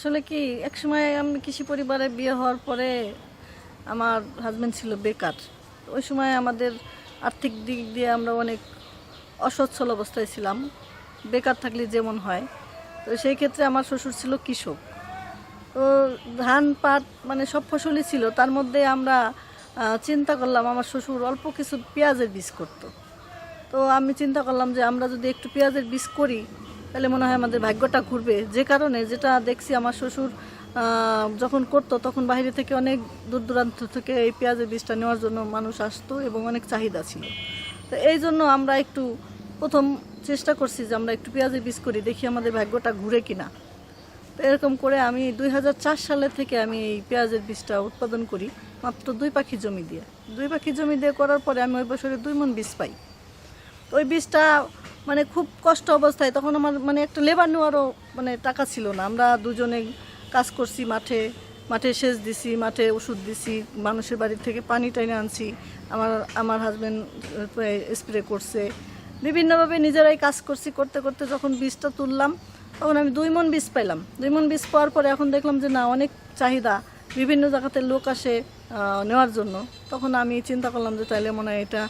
আসলে কি, একসময় আমি কৃষি পরিবারে বিয়ে হওয়ার পরে আমার হাজব্যান্ড ছিল বেকার। ওই সময় আমাদের আর্থিক দিক দিয়ে আমরা অনেক অসচ্ছল অবস্থায় ছিলাম। বেকার থাকলে যেমন হয়। তো সেই ক্ষেত্রে আমার শ্বশুর ছিল কৃষক। তো ধান, পাট মানে সব ফসলই ছিল। তার মধ্যে আমরা চিন্তা করলাম আমার শ্বশুর অল্প কিছু পেঁয়াজের বীজ করতো। তো আমি চিন্তা করলাম যে আমরা যদি একটু পেঁয়াজের বীজ করি তাহলে মনে হয় আমাদের ভাগ্যটা ঘুরবে। যে কারণে যেটা দেখছি আমার শ্বশুর যখন করতো তখন বাইরে থেকে অনেক দূর দূরান্ত থেকে এই পেঁয়াজের বীজটা নেওয়ার জন্য মানুষ আসতো এবং অনেক চাহিদা ছিল। তো এই জন্য আমরা একটু প্রথম চেষ্টা করছি যে আমরা একটু পেঁয়াজের বীজ করি, দেখি আমাদের ভাগ্যটা ঘুরে কিনা। তো এরকম করে আমি দুই সালে থেকে আমি এই পেঁয়াজের বীজটা উৎপাদন করি, মাত্র দুই পাখি জমি দিয়ে। দুই পাখি জমি দিয়ে করার পরে আমি ওই বছরে দুই মন বীজ পাই। ওই বীজটা মানে খুব কষ্ট অবস্থায় তখন আমার মানে একটা লেবার নেওয়ারও মানে টাকা ছিল না। আমরা দুজনে কাজ করছি, মাঠে মাঠে সেচ দিছি, মাঠে ওষুধ দিছি, মানুষের বাড়ি থেকে পানি টাইনে আনছি। আমার আমার হাজব্যান্ড স্প্রে করছে। বিভিন্নভাবে নিজেরাই কাজ করছি, করতে করতে যখন বীজটা তুললাম, তখন আমি দুই মন বীজ পাইলাম। দুই মন বীজ পাওয়ার পরে এখন দেখলাম যে না, অনেক চাহিদা। বিভিন্ন জায়গাতে লোক আসে নেওয়ার জন্য। তখন আমি চিন্তা করলাম যে তাইলে মনে হয় এটা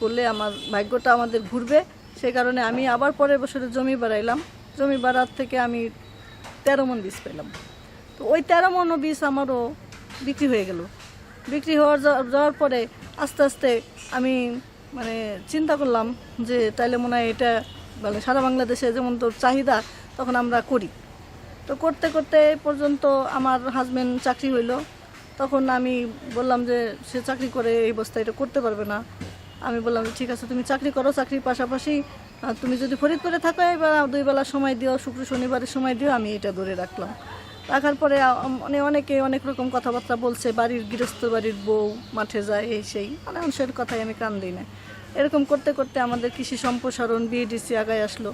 করলে আমার ভাগ্যটা আমাদের ঘুরবে। সেই কারণে আমি আবার পরের বছরে জমি বাড়াইলাম। জমি বাড়ার থেকে আমি তেরো মন বীজ পেলাম। তো ওই তেরো মন বীজ আমারও বিক্রি হয়ে গেল। বিক্রি হওয়ার যাওয়ার পরে আস্তে আস্তে আমি মানে চিন্তা করলাম যে তাইলে মনে হয় এটা মানে সারা বাংলাদেশে যেমন তোর চাহিদা, তখন আমরা করি। তো করতে করতে পর্যন্ত আমার হাজব্যান্ড চাকরি হইল। তখন আমি বললাম যে সে চাকরি করে এই অবস্থায় এটা করতে পারবে না। আমি বললাম, ঠিক আছে, তুমি চাকরি করো, চাকরির পাশাপাশি তুমি যদি ফরিদপুরে থাকো, এবার দুই বেলা সময় দিও, শুক্র শনিবারের সময় দিও, আমি এটা ধরে রাখলাম। রাখার পরে মানে অনেকে অনেক রকম কথাবার্তা বলছে, বাড়ির গৃহস্থ, বাড়ির বউ, মাঠে যায়, এই সেই। মানে মানুষের কথাই আমি কান দিই না। এরকম করতে করতে আমাদের কৃষি সম্প্রসারণ, বিএডিসি আগায় আসলো।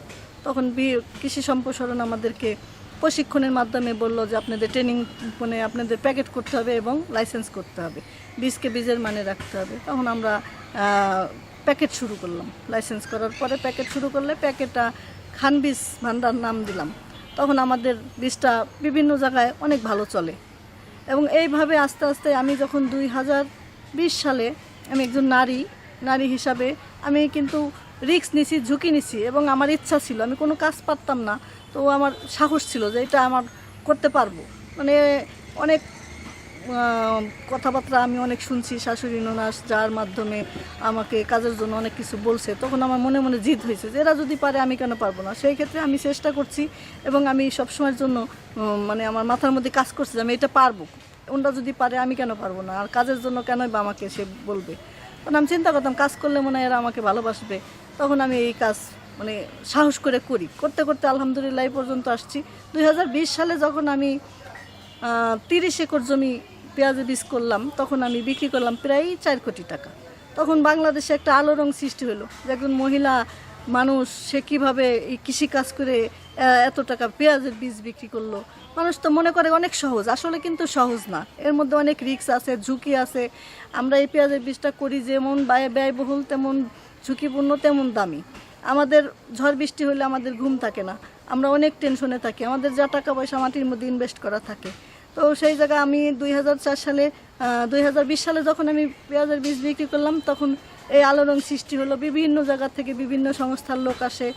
তখন বি কৃষি সম্প্রসারণ আমাদেরকে প্রশিক্ষণের মাধ্যমে বলল যে আপনাদের ট্রেনিং মানে আপনাদের প্যাকেট করতে হবে এবং লাইসেন্স করতে হবে। বীজকে বীজের মানে রাখতে হবে। তখন আমরা প্যাকেট শুরু করলাম। লাইসেন্স করার পরে প্যাকেট শুরু করলে প্যাকেটটা খান বীজ ভান্ডার নাম দিলাম। তখন আমাদের বীজটা বিভিন্ন জায়গায় অনেক ভালো চলে। এবং এইভাবে আস্তে আস্তে আমি যখন দুই হাজার বিশ সালে আমি একজন নারী নারী হিসাবে আমি কিন্তু রিস্ক নিছি, ঝুঁকি নিছি এবং আমার ইচ্ছা ছিল, আমি কোনো কাজ পারতাম না, তো আমার সাহস ছিল যে এটা আমার করতে পারব। মানে অনেক কথাবার্তা আমি অনেক শুনছি, শাশুড়ি ননাস যার মাধ্যমে আমাকে কাজের জন্য অনেক কিছু বলছে, তখন আমার মনে মনে জিদ হয়েছে যে এরা যদি পারে আমি কেন পারব না? সেই ক্ষেত্রে আমি চেষ্টা করছি এবং আমি সবসময়ের জন্য মানে আমার মাথার মধ্যে কাজ করছি যে আমি এটা পারব। ওনরা যদি পারে আমি কেন পারব না? আর কাজের জন্য কেনই বা আমাকে সে বলবে? তখন আমি চিন্তা করতাম, কাজ করলে মনে হয় এরা আমাকে ভালোবাসবে। তখন আমি এই কাজ মানে সাহস করে করি। করতে করতে আলহামদুলিল্লাহ পর্যন্ত আসছি। দু হাজার বিশ সালে যখন আমি তিরিশ একর জমি পেঁয়াজের বীজ করলাম, তখন আমি বিক্রি করলাম প্রায় চার কোটি টাকা। তখন বাংলাদেশে একটা আলোড়ন সৃষ্টি হলো যে একজন মহিলা মানুষ, সে কীভাবে এই কৃষিকাজ করে এত টাকা পেঁয়াজের বীজ বিক্রি করল? মানুষ তো মনে করে অনেক সহজ, আসলে কিন্তু সহজ না। এর মধ্যে অনেক রিস্ক আছে, ঝুঁকি আছে। আমরা এই পেঁয়াজের বীজটা করি যেমন ব্যয় ব্যয়বহুল, তেমন ঝুঁকিপূর্ণ তেমন দামি। আমাদের ঝড় বৃষ্টি হলে আমাদের ঘুম থাকে না। আমরা অনেক টেনশনে থাকি। আমাদের যা টাকা পয়সা মাটির মধ্যে ইনভেস্ট করা থাকে। তো সেই জায়গায় আমি দুই হাজার চার সালে দুই হাজার বিশ সালে যখন আমি পেঁয়াজের বীজ বিক্রি করলাম, তখন এই আলোড়ন সৃষ্টি হলো। বিভিন্ন জায়গা থেকে বিভিন্ন সংস্থার লোক আসে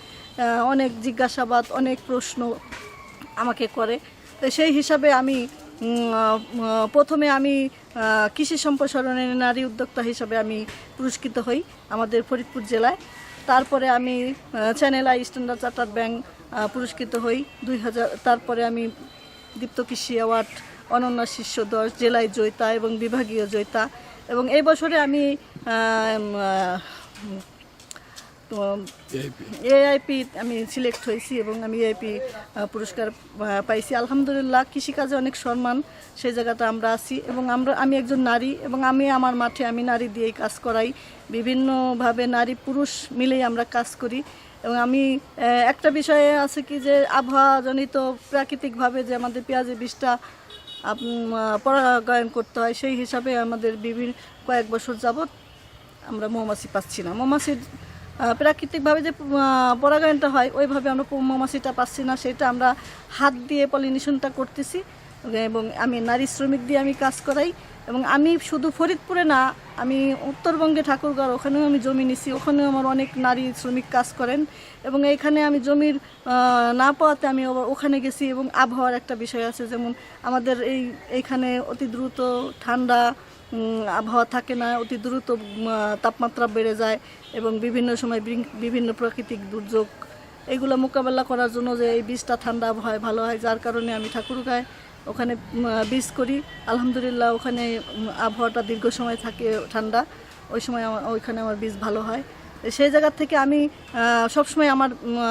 অনেক জিজ্ঞাসাবাদ, অনেক প্রশ্ন আমাকে করে। তো সেই হিসাবে আমি প্রথমে আমি কৃষি সম্প্রসারণের নারী উদ্যোক্তা হিসাবে আমি পুরস্কৃত হই আমাদের ফরিদপুর জেলায়। তারপরে আমি channel I standard charter bank পুরস্কৃত হই দুই হাজার, তারপরে আমি দীপ্ত কৃষি অ্যাওয়ার্ড, অনন্য শীর্ষ দশ, জেলায় জয়িতা এবং বিভাগীয় জয়িতা। এবং এই বছরে আমি এআইপি আমি সিলেক্ট হয়েছি এবং আমি এআইপি পুরস্কার পাইছি। আলহামদুলিল্লাহ কৃষিকাজে অনেক সম্মান। সেই জায়গাটা আমরা আছি এবং আমরা আমি একজন নারী এবং আমি আমার মাঠে আমি নারী দিয়েই কাজ করাই। বিভিন্নভাবে নারী পুরুষ মিলেই আমরা কাজ করি। এবং আমি একটা বিষয়ে আছে কি যে আবহাওয়াজনিত প্রাকৃতিকভাবে যে আমাদের পেঁয়াজের বিষটা পরাগায়ন করতে হয় সেই হিসাবে আমাদের বিভিন্ন কয়েক বছর যাবৎ আমরা মৌমাছি পাচ্ছি না। মৌমাছির প্রাকৃতিকভাবে যে পরাগায়নটা হয়, ওইভাবে আমরা মৌমাছিটা পাচ্ছি না, সেটা আমরা হাত দিয়ে পলিনেশনটা করতেছি। এবং আমি নারী শ্রমিক দিয়ে আমি কাজ করাই। এবং আমি শুধু ফরিদপুরে না, আমি উত্তরবঙ্গে ঠাকুরগাঁও, ওখানেও আমি জমি নিছি, ওখানেও আমার অনেক নারী শ্রমিক কাজ করেন। এবং এইখানে আমি জমির না পাওয়াতে আমি ওখানে গেছি এবং আবহাওয়ার একটা বিষয় আছে, যেমন আমাদের এই, এইখানে অতি দ্রুত ঠান্ডা আবহাওয়া থাকে না, অতি দ্রুত তাপমাত্রা বেড়ে যায় এবং বিভিন্ন সময় বিভিন্ন প্রাকৃতিক দুর্যোগ। এগুলো মোকাবেলা করার জন্য যে এই বীজটা ঠান্ডা আবহাওয়ায় ভালো হয়, যার কারণে আমি ঠাকুরগাঁয় ওখানে বীজ করি। আলহামদুলিল্লাহ ওখানে আবহাওয়াটা দীর্ঘ সময় থাকে ঠান্ডা। ওই সময় আমার ওইখানে আমার বীজ ভালো হয়। সেই জায়গা থেকে আমি সবসময় আমার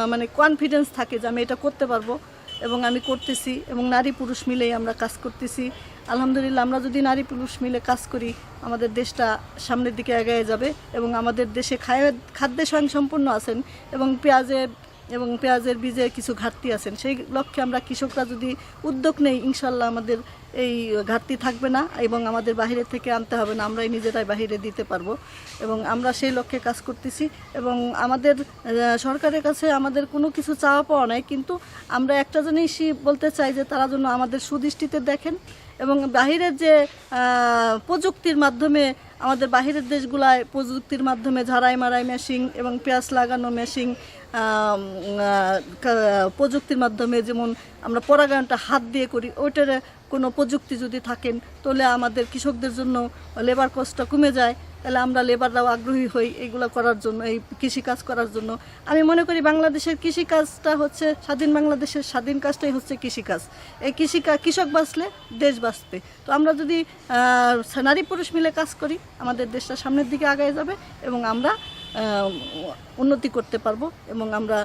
মানে কনফিডেন্স থাকে যে আমি এটা করতে পারব এবং আমি করতেছি এবং নারী পুরুষ মিলেই আমরা কাজ করতেছি। আলহামদুলিল্লাহ আমরা যদি নারী পুরুষ মিলে কাজ করি, আমাদের দেশটা সামনের দিকে এগিয়ে যাবে এবং আমাদের দেশে খায়- খাদ্যে স্বয়ংসম্পূর্ণ আছেন এবং পেঁয়াজের এবং পেঁয়াজের বীজে কিছু ঘাটতি আছেন, সেই লক্ষ্যে আমরা কৃষকরা যদি উদ্যোগ নেই, ইনশাল্লাহ আমাদের এই ঘাটতি থাকবে না এবং আমাদের বাইরে থেকে আনতে হবে না, আমরাই নিজেরাই বাইরে দিতে পারব। এবং আমরা সেই লক্ষ্যে কাজ করতেছি এবং আমাদের সরকারের কাছে আমাদের কোনো কিছু চাওয়া পাওয়া নাই, কিন্তু আমরা একটা জিনিসই বলতে চাই যে তারা যেন আমাদের সুদৃষ্টিতে দেখেন এবং বাহিরের যে প্রযুক্তির মাধ্যমে আমাদের বাহিরের দেশগুলায় প্রযুক্তির মাধ্যমে ঝাড়াই মারাই মেশিন এবং পেঁয়াজ লাগানো মেশিন প্রযুক্তির মাধ্যমে যেমন আমরা পরাগায়নটা হাত দিয়ে করি, ওইটার কোনো প্রযুক্তি যদি থাকেন, তাহলে আমাদের কৃষকদের জন্য লেবার কস্টটা কমে যায়। তাহলে আমরা লেবাররাও আগ্রহী হই এগুলো করার জন্য, এই কৃষিকাজ করার জন্য। আমি মনে করি বাংলাদেশের কৃষিকাজটা হচ্ছে স্বাধীন বাংলাদেশের স্বাধীন কাজটাই হচ্ছে কৃষিকাজ। এই কৃষিকা কৃষক বাঁচলে দেশ বাঁচবে। তো আমরা যদি নারী পুরুষ মিলে কাজ করি, আমাদের দেশটা সামনের দিকে আগায় যাবে এবং আমরা উন্নতি করতে পারব এবং আমরা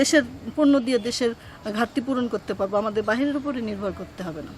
দেশের পণ্য দিয়ে দেশের ঘাটতি পূরণ করতে পারব। আমাদের বাহিরের উপরে নির্ভর করতে হবে না।